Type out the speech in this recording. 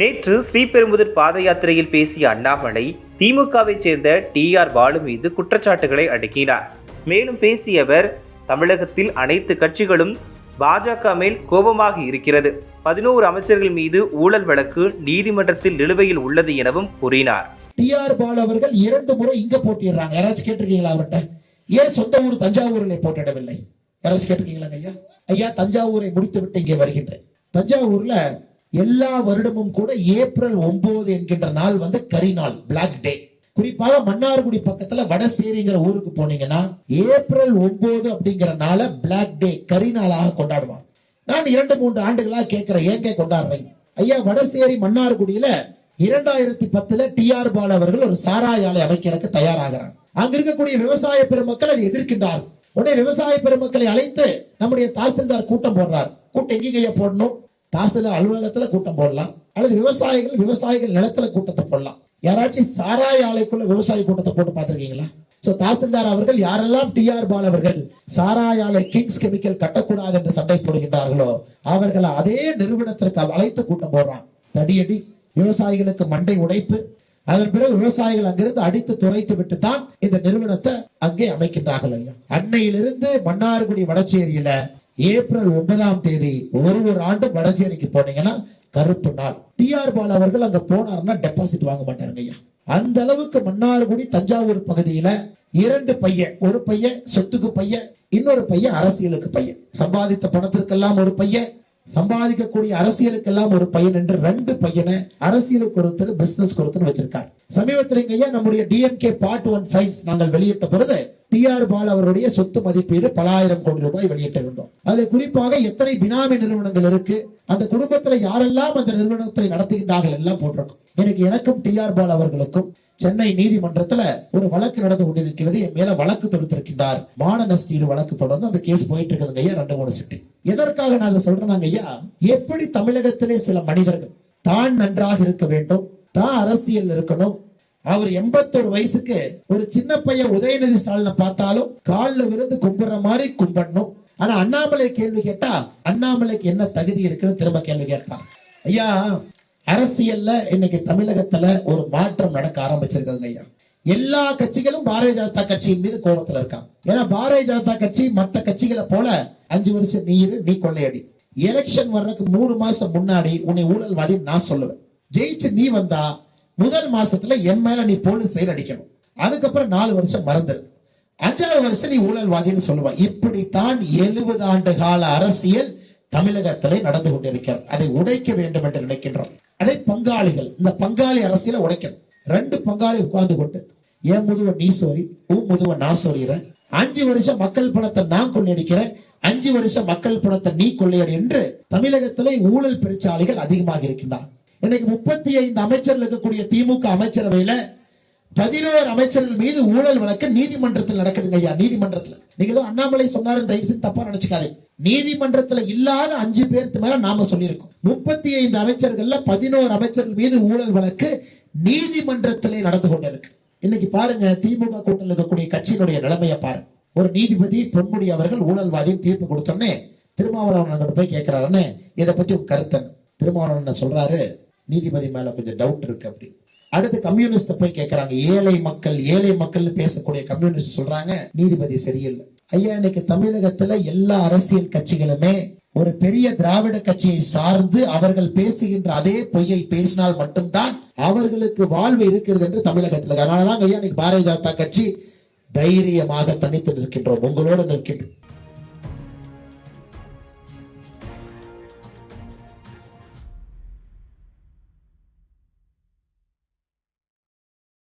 நேற்று ஸ்ரீபெரும்புதூர் பாத யாத்திரையில் பேசிய அண்ணாமலை திமுகவைச் சேர்ந்த டி ஆர் பாலு மீது குற்றச்சாட்டுகளை அடுக்கினார். மேலும் பேசியவர் தமிழகத்தில் அனைத்து கட்சிகளும் பாஜக மேல் கோபமாக இருக்கிறது. பதினோரு அமைச்சர்கள் மீது ஊழல் வழக்கு நீதிமன்றத்தில் நிலுவையில் உள்ளது எனவும் கூறினார். டி ஆர் பாலு அவர்கள் இரண்டு முறை இங்க போட்டிடுறாங்க. யாராச்சும் கேட்டிருக்கீங்களா அவர்கிட்ட? ஏன் சொந்த ஊர் தஞ்சாவூரில் போட்டிடவில்லை? யாராச்சும் கேட்டிருக்கீங்களா ஐயா? ஐயா தஞ்சாவூரை முடித்து விட்டு இங்கே வருகின்றேன். தஞ்சாவூர்ல எல்லா வருடமும் கூட ஏப்ரல் ஒன்பது என்கின்ற நாள் வந்து கரிநாள் பிளாக் டே குறிப்பாக மன்னார்குடி பக்கத்துல வடசேரிங்கிற ஊருக்கு போனீங்கன்னா ஏப்ரல் ஒன்பது அப்படிங்கிற நாள பிளாக் டே கரிநாளாக கொண்டாடுவாங்க. நான் இரண்டு மூன்று ஆண்டுகளாக கேட்கிறேன் ஏங்க கொண்டாடுறேன் ஐயா வடசேரி மன்னார்குடியில இரண்டாயிரத்தி பத்துல டி ஆர் பால் அவர்கள் ஒரு சாராய ஆலை அமைக்கிறதுக்கு தயாராகிறாங்க. அங்க இருக்கக்கூடிய விவசாய பெருமக்கள் அதை எதிர்க்கின்றார் உடனே விவசாய பெருமக்களை அழைத்து நம்முடைய தாசில்தார் கூட்டம் போடுறார். கூட்டம் எங்கேயா போடணும்? தாசில்தார் அலுவலகத்துல கூட்டம் போடலாம். அல்லது விவசாயிகள் விவசாயிகள் நிலத்துல கூட்டத்தை போடலாம். யாராச்சும் சாராய ஆலைக்குள்ள விவசாய கூட்டத்தை போட்டு பார்த்திருக்கீங்களா? சோ தாசில்தார் அவர்கள் யாரெல்லாம் டி ஆர் பால் அவர்கள் சாராய ஆலை கிங்ஸ் கெமிக்கல் கட்டக்கூடாது என்று சண்டை போடுகின்றார்களோ அவர்கள் அதே நிறுவனத்திற்கு அழைத்து கூட்டம் போடுறான் தடியடி விவசாயிகளுக்கு மண்டை உடைப்பு அதன் பிறகு விவசாயிகள் அங்கிருந்து அடித்து துரைத்து விட்டு தான் இந்த நிறுவனத்தை அங்கே அமைக்கின்றார்கள் ஐயா. அன்னையிலிருந்து மன்னார்குடி வடச்சேரியில ஏப்ரல் ஒன்பதாம் தேதி ஒரு ஒரு ஆண்டு வடசேரிக்கு போனீங்கன்னா கருப்பு நாள். டிஆர் பால் அவர்கள் அங்க போனாருன்னா டெபாசிட் வாங்க மாட்டாருங்க ஐயா. அந்த அளவுக்கு மன்னார்குடி தஞ்சாவூர் பகுதியில இரண்டு பையன் ஒரு பையன் சொத்துக்கு பையன் இன்னொரு பையன் அரசியலுக்கு பையன். சம்பாதித்த பணத்திற்கெல்லாம் ஒரு பையன் சம்பாதிக்கக்கூடிய அரசியலுக்கெல்லாம் ஒரு பையன் என்று ரெண்டு பையனை அரசியலுக்கு ஒருத்தர் பிசினஸ் ஒருத்தர் வச்சிருக்கார். சமீபத்தில் ஐயா நம்முடைய டிஎம்கே பார்ட் ஒன் ஃபைல்ஸ் நாங்கள் வெளியிட்ட பொழுது டி ஆர் பால் அவருடைய சொத்து மதிப்பீடு பல ஆயிரம் கோடி ரூபாய் வெளியிட்டிருந்தோம். அதுல குறிப்பாக எத்தனை பினாமி நிறுவனங்கள் இருக்கு? அந்த குடும்பத்துல யாரெல்லாம் அந்த நிறுவனத்தை நடத்துகின்றார்கள் எல்லாம் போட்டிருக்கும். எனக்கு எனக்கும் டிஆர் பால் அவர்களுக்கும் சென்னை நீதிமன்றத்துல ஒரு வழக்கு நடந்து கொண்டிருக்கிறது. என் மேல வழக்கு தொடுத்திருக்கின்றார். மானநஷ்டீடு வழக்கு தொடர்ந்து அந்த கேஸ் போயிட்டு இருக்குதுங்க ஐயா ரெண்டு மூணு சிட்டி. எதற்காக நான் அதை சொல்றேனாங்க ஐயா எப்படி தமிழகத்திலே சில மனிதர்கள் தான் நன்றாக இருக்க வேண்டும் தான் அரசியல் இருக்கணும் அவர் எண்பத்தொரு வயசுக்கு ஒரு சின்ன பையன் உதயநிதி ஸ்டாலினை பார்த்தாலும் காலில் விழுந்து கும்பிடுற மாதிரி கும்பிடணும். ஆனா அண்ணாமலை கேள்வி கேட்டா அண்ணாமலைக்கு என்ன தகுதி இருக்குன்னு திரும்ப கேள்வி கேட்பார். ஐயா அரசியல்ல இன்னைக்கு தமிழகத்துல ஒரு மாற்றம் நடக்க ஆரம்பிச்சிருக்காங்க ஐயா. எல்லா கட்சிகளும் பாரதிய ஜனதா கட்சியின் மீது கோபத்துல இருக்காங்க. ஏன்னா பாரதிய ஜனதா கட்சி மத்த கட்சிகளை போல அஞ்சு வருஷம் நீ இரு நீ கொள்ளையடி. எலெக்ஷன் வர்றதுக்கு மூணு மாசம் முன்னாடி உன்னை ஊழல்வாதி நான் சொல்லுவேன். ஜெயிச்சு நீ வந்தா முதல் மாசத்துல என் மேல நீ போலீஸ் சைடு அடிக்கணும். அதுக்கப்புறம் நாலு வருஷம் மறந்துரு. அஞ்சாவது வருஷம் நீ ஊழல்வாதின்னு சொல்லுவான் இப்படித்தான் எழுபது ஆண்டு கால அரசியல் தமிழகத்திலே நடந்து கொண்டிருக்கிறது. அதை உடைக்க வேண்டும் என்று நினைக்கின்றோம். அதை பங்காளிகள் இந்த பங்காளி அரசியலை உடைக்கணும். ரெண்டு பங்காளி உட்கார்ந்து கொண்டு என் முதுவ நீ சோரி உன் முதுவ நான் சோறிறேன் அஞ்சு வருஷம் மக்கள் பணத்தை நான் கொள்ளையடிக்கிறேன். அஞ்சு வருஷம் மக்கள் பணத்தை நீ கொள்ளையடி என்று தமிழகத்திலே ஊழல் பெருச்சாளிகள் அதிகமாக இருக்கின்றார் இன்னைக்கு முப்பத்தி ஐந்து அமைச்சர்கள் இருக்கக்கூடிய திமுக அமைச்சரவையில பதினோரு அமைச்சர்கள் மீது ஊழல் வழக்கு நீதிமன்றத்தில் நடக்குதுங்க ஐயா நீதிமன்றத்தில். நீங்க ஏதோ அண்ணாமலை சொன்னாரு தயவு செஞ்சு தப்பா நினைச்சுக்காதே. நீதிமன்றத்துல இல்லாத அஞ்சு பேருக்கு மேல நாம சொல்லியிருக்கோம். முப்பத்தி ஐந்து அமைச்சர்கள்ல பதினோரு அமைச்சர்கள் மீது ஊழல் வழக்கு நீதிமன்றத்திலே நடந்து கொண்டிருக்கு. இன்னைக்கு பாருங்க திமுக கூட்டத்தில் இருக்கக்கூடிய கட்சியினுடைய நிலைமையை பாருங்க. ஒரு நீதிபதி பொன்முடி அவர்கள் ஊழல்வாதி தீர்ப்பு கொடுத்தோன்னே திருமாவளவன் போய் கேட்கிறாருன்னு இதை பத்தி கருத்தன் திருமாவளவன் சொல்றாரு நீதிபதி மேல கொஞ்சம் டவுட் இருக்கு அப்படின்னு அடுத்து கம்யூனிஸ்ட் போய் கேட்கறாங்க ஏழை மக்கள் ஏழை மக்கள்னு பேசக்கூடிய கம்யூனிஸ்ட் சொல்றாங்க நீதிபதி சரியில்லை. ஐயா இன்னைக்கு தமிழகத்துல எல்லா அரசியல் கட்சிகளுமே ஒரு பெரிய திராவிட கட்சியை சார்ந்து அவர்கள் பேசுகின்ற அதே பொய்யை பேசினால் மட்டும்தான் அவர்களுக்கு வாழ்வு இருக்கிறது என்று தமிழகத்தில் அதனாலதான் ஐயா இன்னைக்கு பாரதிய ஜனதா கட்சி தைரியமாக தனித்து நிற்கின்றோம். உங்களோடு நிற்கின்றோம்.